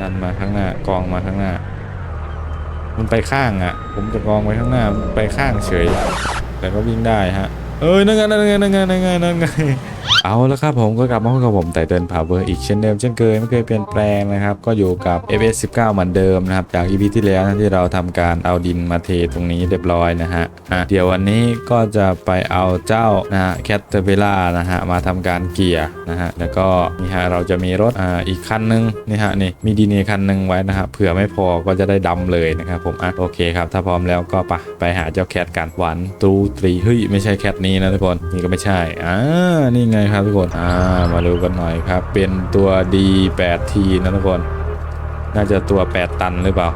ดันมาข้างหน้ากองมาข้างหน้า มันไปข้างอะ ผมจะกองไว้ข้างหน้ามันไปข้างเฉย แต่ก็วิ่งได้ฮะ เอ้ยนั่นไงนั่นไงนั่นไงนั่นไงนั่นไง เอาแล้วครับผมก็กลับมาพบกับผมไต่เตินพาวเวอร์อีกเช่นเดิมเช่นเคยไม่เคยเปลี่ยนแปลงนะครับ ก็อยู่กับ FS 19เหมือนเดิมนะครับ จาก EP ที่แล้วนะที่เราทำการเอาดินมาเทตรงนี้เรียบร้อยนะฮะอะเดี๋ยววันนี้ก็จะไปเอาเจ้านะฮะแคทเทอร์เบล่านะฮะมาทำการเกียร์นะฮะแล้วก็นี่ฮะเราจะมีรถอ่าอีกคันนึงนี่ฮะนี่มีดีเนคันนึงไว้นะฮะเผื่อไม่พอก็จะได้ดำเลยนะครับผมอะโอเคครับถ้าพร้อมแล้วก็ไปไปหาเจ้าแคทกันหวันตูตรีเฮ้ยไม่ใช่แคทนี้นะทุกคนนี่ก็ไม่ใช่อ่านี่ไงครับทุกคนอ่ามาดูกันหน่อยครับ เป็นตัว D8T นะทุกคน น่าจะตัว 8 ตันหรือเปล่า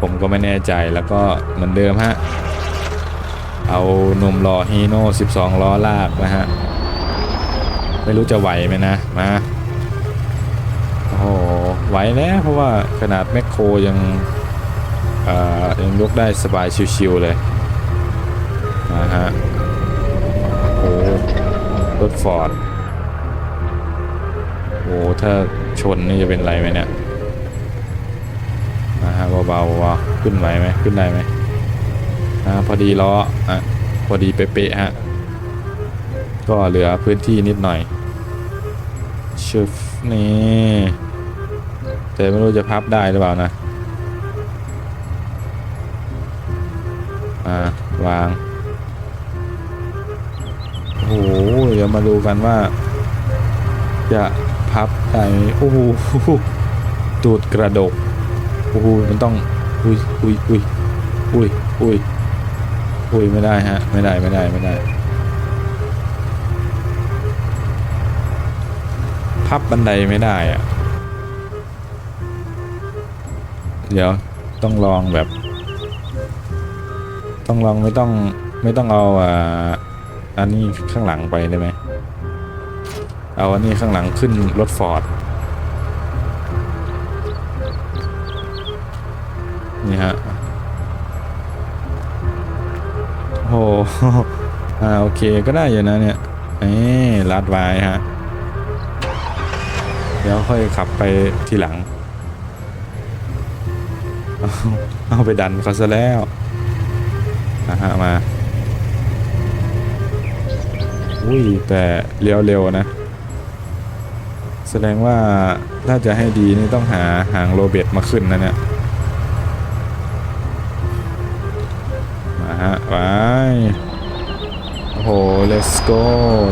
ผมก็ไม่แน่ใจแล้วก็เหมือนเดิมฮะ เอานมรอฮีโน่12 ล้อลากนะฮะ ไม่รู้จะไหวไหมนะ มาโอ้โหไหวแล้วเพราะว่าขนาดแมคโครยังเอ่อยังยกได้สบายชิวๆเลยนะฮะ รถฟอร์ดโอ้ถ้าชนนี่จะเป็นไรไหมเนี่ยนะฮะเบาๆว่าขึ้นไหวไหมขึ้นได้ไหมอ่าพอดีล้ออะพอดีเป๊ะๆฮะก็เหลือพื้นที่นิดหน่อยชึบนี่แต่ไม่รู้จะพับได้หรือเปล่านะอ่าวาง โอ้โหเดี๋ยวมาดูกันว่า จะพับได้โอ้โหตูดกระดกโอ้โหมันต้องอุ้ยอุ้ยอุ้ยอุ้ยอุ้ยอุ้ยไม่ได้ฮะ ไม่ได้ไม่ได้ไม่ได้ พับบันไดไม่ได้อะเดี๋ยวต้องลองแบบ ต้องลองไม่ต้องไม่ต้องเอาอ่า อันนี้ข้างหลังไปได้ไหมเอาอันนี้ข้างหลังขึ้นรถฟอร์ดนี่ฮะโอ้โหอ่าโอเคก็ได้อยู่นะเนี่ยเอ้ลัดไว้ฮะเดี๋ยวค่อยขับไปทีหลัง เอาไปดันเขาซะแล้วนะฮะมา อุ้ยแต่เลี้ยวเร็วนะ แสดงว่าถ้าจะให้ดีนี่ต้องหาหางโรเบตมาขึ้นนะเนี่ยมาฮะไปโอ้โห let's go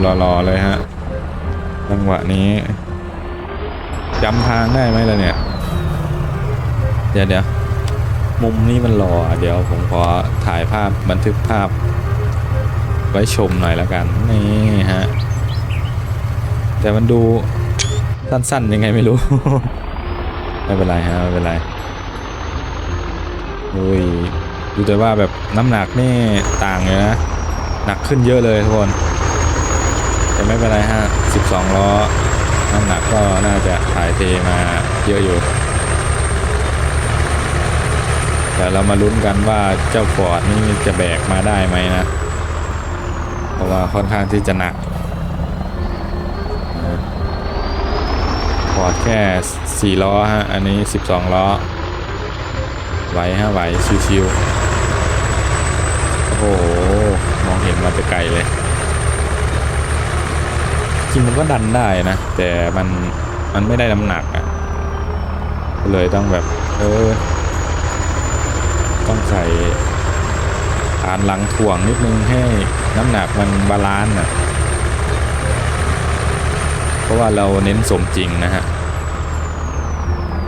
หล่อๆเลยฮะจังหวะนี้จำทางได้ไหมล่ะเนี่ย เดี๋ยวเดี๋ยวมุมนี้มันหล่อเดี๋ยวผมขอถ่ายภาพบันทึกภาพ ไว้ชมหน่อยแล้วกัน นี่ฮะ แต่มันดูสั้นๆยังไงไม่รู้ ไม่เป็นไรฮะไม่เป็นไรอุ้ยดูแต่ว่าแบบน้ำหนักนี่ต่างเลยนะ หนักขึ้นเยอะเลยทุกคน แต่ไม่เป็นไรฮะ 12 ล้อ น้ำหนักก็น่าจะถ่ายเทมาเยอะอยู่แต่เรามาลุ้นกันว่าเจ้าฟอร์ดนี่จะแบกมาได้ไหมนะ เพราะว่าค่อนข้างที่จะหนักฟอดแค่ 4 ล้อฮะ อันนี้ 12 ล้อ ไหวฮะ ไหว ชิวๆ โอ้โห มองเห็นมาแต่ไกลเลย จริงมันก็ดันได้นะ แต่มัน มันไม่ได้น้ำหนักอะ่ะ เลยต้องแบบ เออ ต้องใส่านหลังถ่วงนิดนึงให้น้ำหนักมันบาลานซ์อะเพราะว่าเราเน้นสมจริงนะฮะ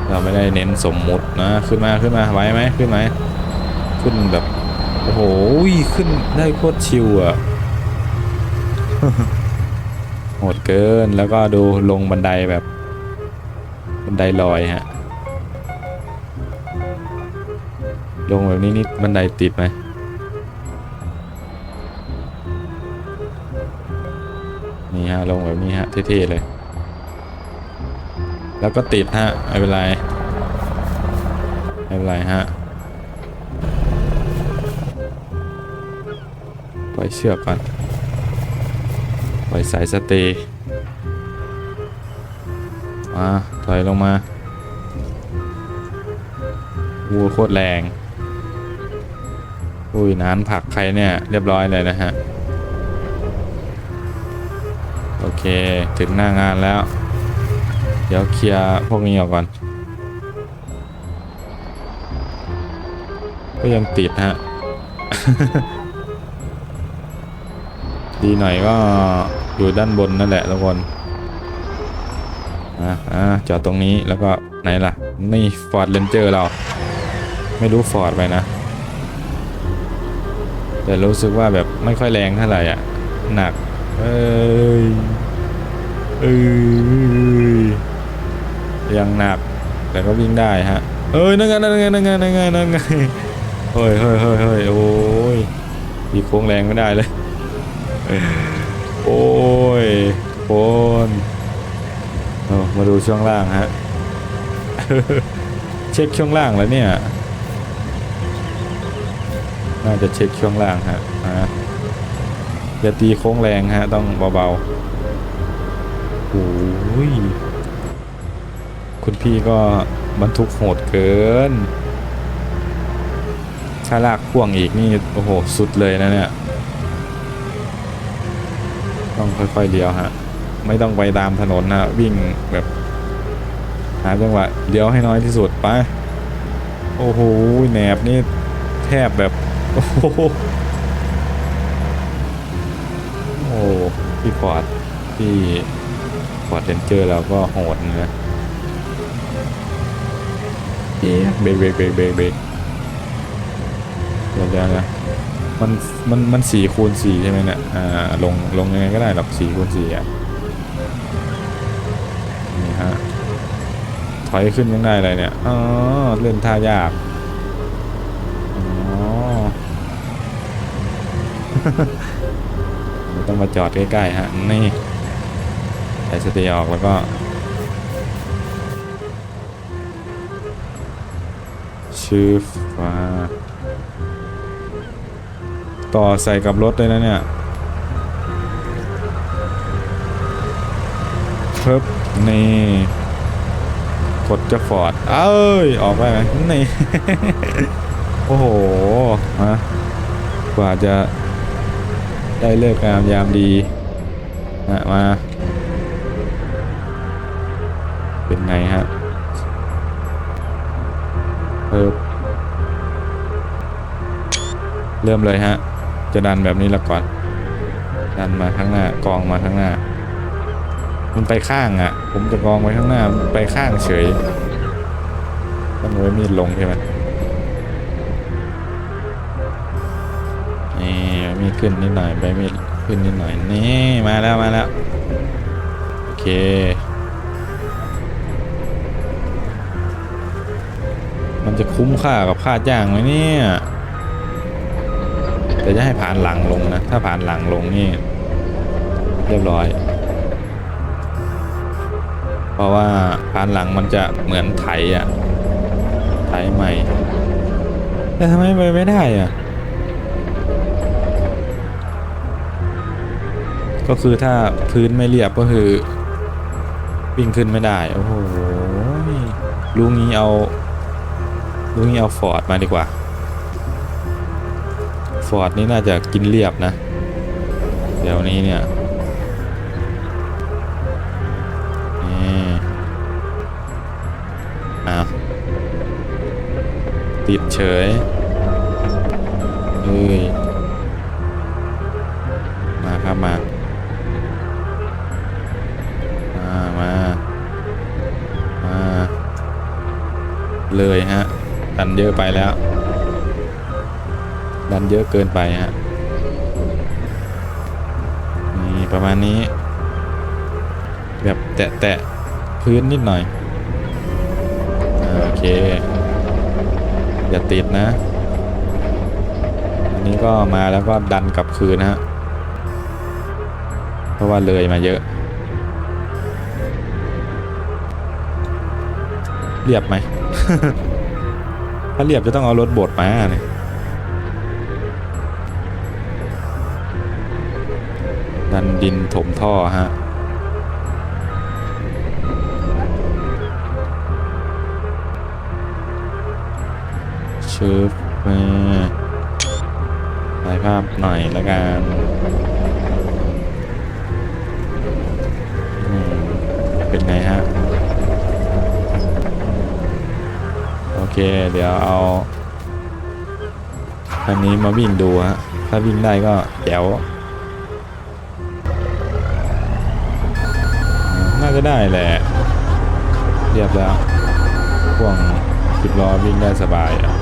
เราไม่ได้เน้นสมมุตินะ ขึ้นมาขึ้นมาไหวไหมขึ้นไหมขึ้นแบบ โอ้โหขึ้นได้โคตรชิวอะโหดเกินแล้วก็ดูลงบันไดแบบ บันไดลอยฮะ ลงแบบนี้นี่บันไดติดไหม นี่ฮะลงแบบนี้ฮะเท่ๆเลย แล้วก็ติดฮะไม่เป็นไรไม่เป็นไรฮะปล่อยเชือกก่อนปล่อยสายสเตย์มาถอยลงมาวูโคตรแรงอุ้ยน้านผักใครเนี่ย เรียบร้อยเลยนะฮะ โอเค ถึงหน้างานแล้ว เดี๋ยวเคลียร์พวกนี้ออกก่อน ก็ยังติดฮะ ดีหน่อยก็อยู่ด้านบนนั่นแหละทุกคนอะอะจอดตรงนี้แล้วก็ไหนล่ะ นี่ฟอร์ดเรนเจอร์เรา ไม่รู้ฟอร์ดไปนะ แต่รู้สึกว่าแบบไม่ค่อยแรงเท่าไหร่อะ หนัก เอ้ยเอ้ยยังหนักแต่ก็วิ่งได้ฮะ เอ้ยนั่งไงนั่งไงนั่งไงนั่งไงนั่งไงเฮ้ยเฮ้ยเฮ้ยเฮ้ยโอ้ยดีโค้งแรงไม่ได้เลยโอ้ยโคนมาดูช่วงล่างฮะเช็คช่วงล่างแล้วเนี่ย น่าจะเช็คช่วงล่างฮะ อย่าตีโค้งแรงฮะ ต้องเบาๆโอ้ยคุณพี่ก็บรรทุกโหดเกินถ้าลากพ่วงอีกนี่ โอ้โห สุดเลยนะเนี่ย ต้องค่อยๆเลี้ยวฮะ ไม่ต้องไปตามถนนนะวิ่งแบบหาจังหวะเลี้ยวให้น้อยที่สุดไป โอ้โหแหนบนี่แทบแบบ โอ้โห พี่ฟอร์ดพี่ฟอร์ดเรนเจอร์เราก็โหดนะเอ๊ะเบรกเบรกเบรกเบรกเบรกเดี๋ยวเดี๋ยวนะมันมันมันสี่คูณสี่ใช่ไหมเนี่ยอ่าลงลงยังไงก็ได้หรอกสี่คูณสี่อะนี่ฮะถอยขึ้นยังได้เลยเนี่ยอ๋อเล่นท่ายากอ๋อ ต้องมาจอดใกล้ๆฮะนี่ใส่สติออกแล้วก็ ชื่อฟ้าต่อใส่กับรถเลยนะเนี่ยเพิ่บนี่กดจะฟอร์ด เอ้ย ออกไปไหมนี่ โอ้โหฮะกว่าจะ ได้เลิกงามยามดีนะมา เป็นไงฮะเพิ่มเริ่มเลยฮะ จะดันแบบนี้ละก่อน ดันมาข้างหน้ากองมาข้างหน้า มันไปข้างอะ ผมจะกองไว้ข้างหน้า ไปข้างเฉยต้องไว้มีดลงใช่ไหม ขึ้นนิดหน่อยใบมีขึ้นนิดหน่อยนี่มาแล้วมาแล้วโอเคมันจะคุ้มค่ากับค่าจ้างไหมเนี่ยแต่จะให้ผ่านหลังลงนะ ถ้าผ่านหลังลงนี่ เรียบร้อย เพราะว่าผ่านหลังมันจะเหมือนไถอะไถใหม่ แต่ทำไมไปไม่ได้อะ ก็คือถ้าพื้นไม่เรียบก็คือ วิ่งขึ้นไม่ได้ โอ้โหลุงนี้เอาลุงนี้เอาฟอร์ดมาดีกว่า ฟอร์ดนี่น่าจะกินเรียบนะ เดี๋ยวนี้เนี่ยนี่ติดเฉยเฮ้ย เลยฮะ ดันเยอะไปแล้ว ดันเยอะเกินไปฮะ นี่ประมาณนี้ แบบแตะแตะพื้นนิดหน่อย โอเค อย่าติดนะ อันนี้ก็มาแล้วก็ดันกลับคืนนะฮะ เพราะว่าเลยมาเยอะ เรียบไหม ถ้าเรียบจะต้องเอารถบดมาเนี่ยดันดินถมท่อฮะเชืบมาถ่ายภาพหน่อยละกันเป็นไงฮะ เคเดี๋ยวเอาอันนี้มาวิ่งดูฮะถ้าวิ่งได้ก็แจ๋ยว น่าจะได้แหละ เรียบแล้วพ่วงสิบล้อวิ่งได้สบายอะ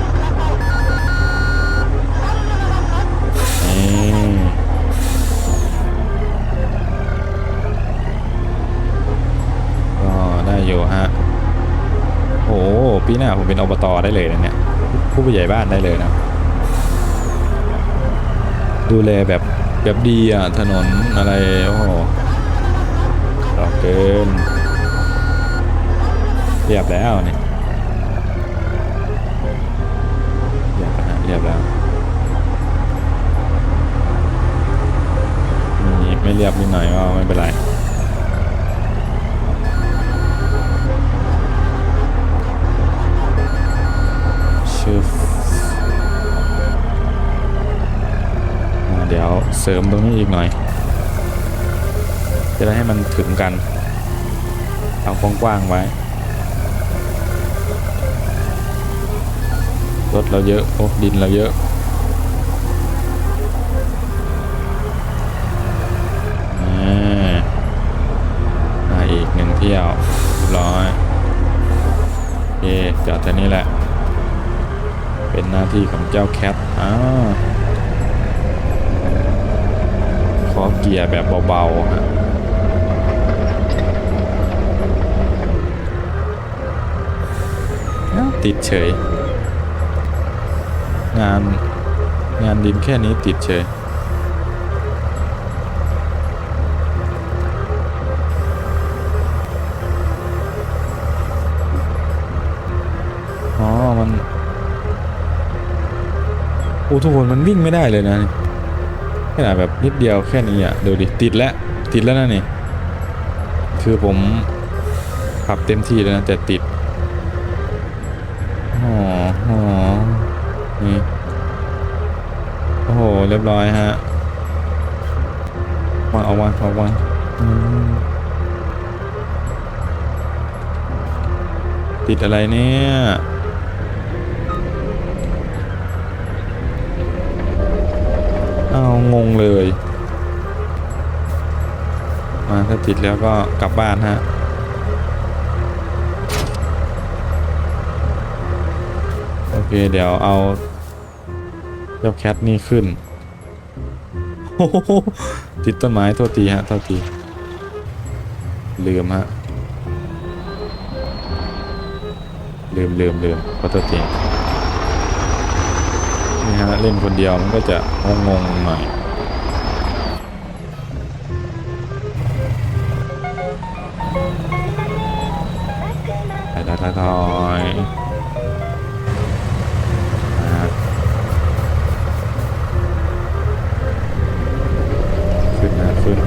ก็ได้อยู่ฮะ โอ้โหปีหน้าผมเป็นอบตได้เลยนะเนี่ยผู้ผู้ใหญ่บ้านได้เลยนะ ดูแลแบบแบบดีอะ ถนนอะไร โอ้โหต่อเกินเรียบแล้วเนี่ยเรียบแล้วฮะเรียบแล้วมีไม่เรียบนิดหน่อยก็ไม่เป็นไร สริมตรงนี้อีกหน่อย จะได้ให้มันถึงกัน เอากว้างๆไว้ รถเราเยอะ โอ้ ดินเราเยอะอ่ามาอีกหนึ่งเที่ยวร้อยโอเคจอดแค่นี้แหละ เป็นหน้าที่ของเจ้าแคทอ้าว ขอเกียร์แบบเบาๆฮะอ้าวติดเฉย งานงานดินแค่นี้ติดเฉยอ๋อมันโอ้ทุกคนมันวิ่งไม่ได้เลยนะ ขนาดแบบนิดเดียวแค่นี้อะดูดิติดแล้วติดแล้วนะนี่ คือผมขับเต็มที่แล้วนะแต่ติดอ๋ออ๋อนี่โอ้โหเรียบร้อยฮะวางเอาวางเอาวางติดอะไรเนี่ย งงเลย มาถ้าติดแล้วก็กลับบ้านฮะโอเคเดี๋ยวเอาเจ้าแคทนี่ขึ้นโอ้โหติดต้นไม้โทษทีฮะโทษทีลืมฮะลืมลืมลืมขอโทษที นี่ฮะเล่นคนเดียวมันก็จะงงงๆหน่อยไปทอยทอยๆอ่าขึ้นนะขึ้น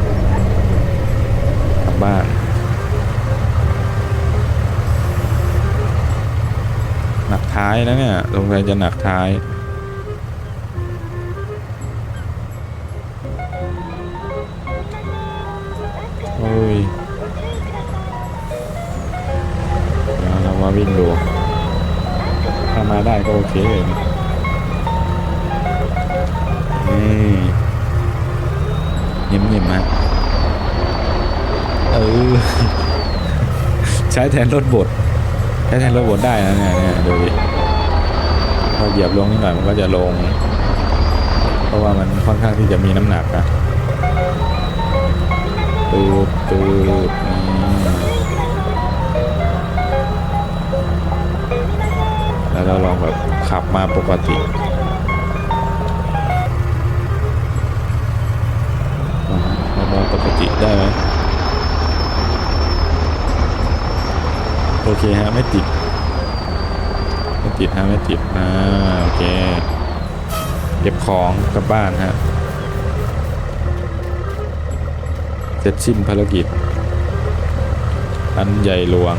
กลับบ้านหนักท้ายนะเนี่ยสงสัยจะหนักท้าย เคนี่นิ่มๆฮะเออ ใช้แทนรถบดใช้แทนรถบดได้นะเนี่ยเนี่ยดูดิพอเหยียบลงนิดหน่อยมันก็จะลง เพราะว่ามันค่อนข้างที่จะมีน้ำหนักนะตืดตืดแล้วเราลองแบบ ขับมาปกติเรามองปกติได้ไหมโอเคฮะไม่ติด ไม่ติดฮะไม่ติดอ่าโอเค เก็บของกลับบ้านฮะเสร็จสิ้นภารกิจ อันใหญ่หลวง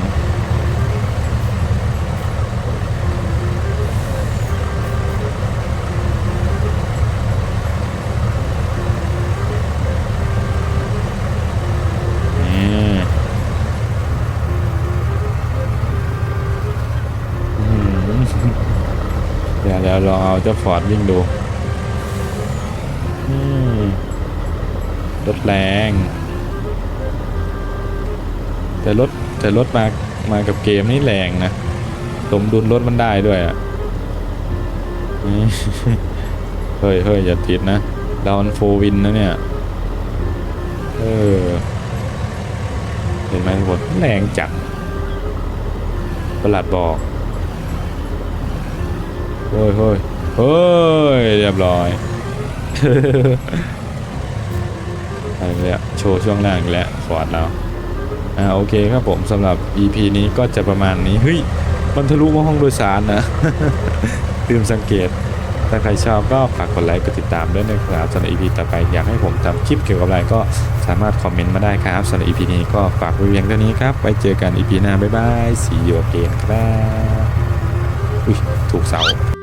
เดี๋ยวเดี๋ยวลองเอาเจ้าฟอร์ดวิ่งดูรถแรง แต่รถแต่รถมามากับเกมนี่แรงนะสมดุลรถมันได้ด้วยอะเฮ้ยเฮ้ยอย่าติดนะดาวน์โฟวินนะเนี่ย เออ เห็นไหมทุกคนแรงจัดประหลัดบอก เฮ้ยเฮ้ยเฮ้ยเรียบร้อยไปเลยอะโชว์ช่วงล่างอีกแล้วฟอร์ดแล้วอ่าโอเคครับผมสำหรับ EP นี้ก็จะประมาณนี้เฮ้ยมันทะลุมาห้องโดยสารนะลืมสังเกตถ้าใครชอบก็ฝากกดไลค์กดติดตามด้วยนะครับสำหรับ EP ต่อไปอยากให้ผมทำคลิปเกี่ยวกับอะไรก็สามารถคอมเมนต์มาได้ครับสำหรับ EP นี้ก็ฝากไว้เพียงเท่านี้ครับไว้เจอกัน EP หน้าบ๊ายบาย see you again ครับอุ้ยถูกเสา